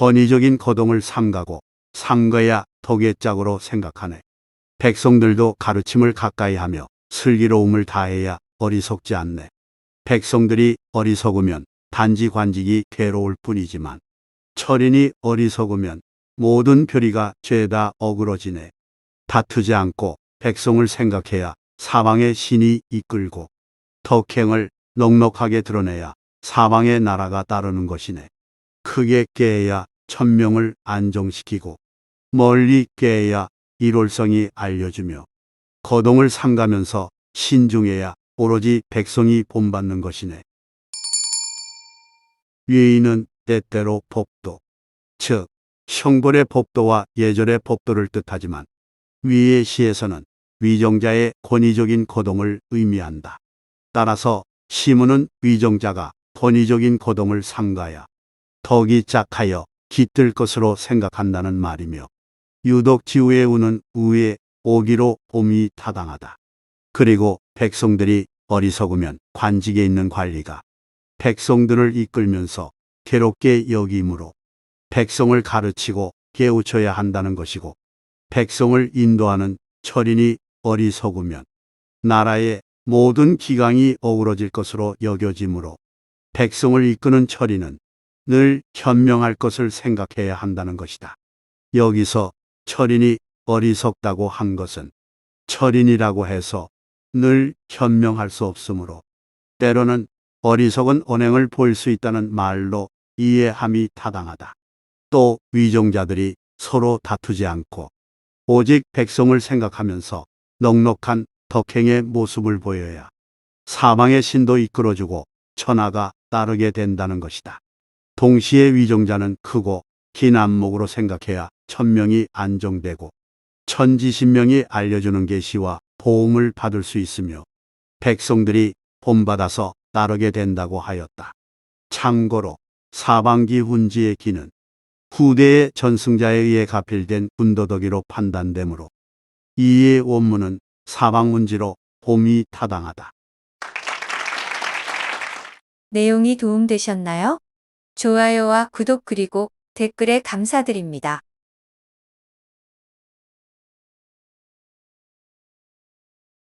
권위적인 거동을 삼가고 삼가야 덕의 짝으로 생각하네. 백성들도 가르침을 가까이 하며 슬기로움을 다해야 어리석지 않네. 백성들이 어리석으면 단지 관직이 괴로울 뿐이지만 철인이 어리석으면 모든 별이가 죄다 어그러지네. 다투지 않고 백성을 생각해야 사방의 신이 이끌고 덕행을 넉넉하게 드러내야 사방의 나라가 따르는 것이네. 크게 깨야 천명을 안정시키고 멀리 깨야 일월성이 알려주며 거동을 삼가면서 신중해야 오로지 백성이 본받는 것이네. 위인은 때때로 법도, 즉 형벌의 법도와 예절의 법도를 뜻하지만 위의 시에서는 위정자의 권위적인 거동을 의미한다. 따라서 시문은 위정자가 권위적인 거동을 삼가야 덕이 짝하여 깃들 것으로 생각한다는 말이며 유독 지우의 우는 우의 오기로 봄이 타당하다. 그리고 백성들이 어리석으면 관직에 있는 관리가 백성들을 이끌면서 괴롭게 여기므로 백성을 가르치고 깨우쳐야 한다는 것이고 백성을 인도하는 철인이 어리석으면 나라의 모든 기강이 어우러질 것으로 여겨지므로 백성을 이끄는 철인은 늘 현명할 것을 생각해야 한다는 것이다. 여기서 철인이 어리석다고 한 것은 철인이라고 해서 늘 현명할 수 없으므로 때로는 어리석은 언행을 보일 수 있다는 말로 이해함이 타당하다. 또 위정자들이 서로 다투지 않고 오직 백성을 생각하면서 넉넉한 덕행의 모습을 보여야 사방의 신도 이끌어주고 천하가 따르게 된다는 것이다. 동시에 위정자는 크고 긴 안목으로 생각해야 천명이 안정되고 천지신명이 알려주는 계시와 도움을 받을 수 있으며 백성들이 본받아서 따르게 된다고 하였다. 참고로 사방기 훈지의 기는 후대의 전승자에 의해 가필된 군더더기로 판단되므로 이의 원문은 사방문지로 봄이 타당하다. 내용이 도움되셨나요? 좋아요와 구독 그리고 댓글에 감사드립니다.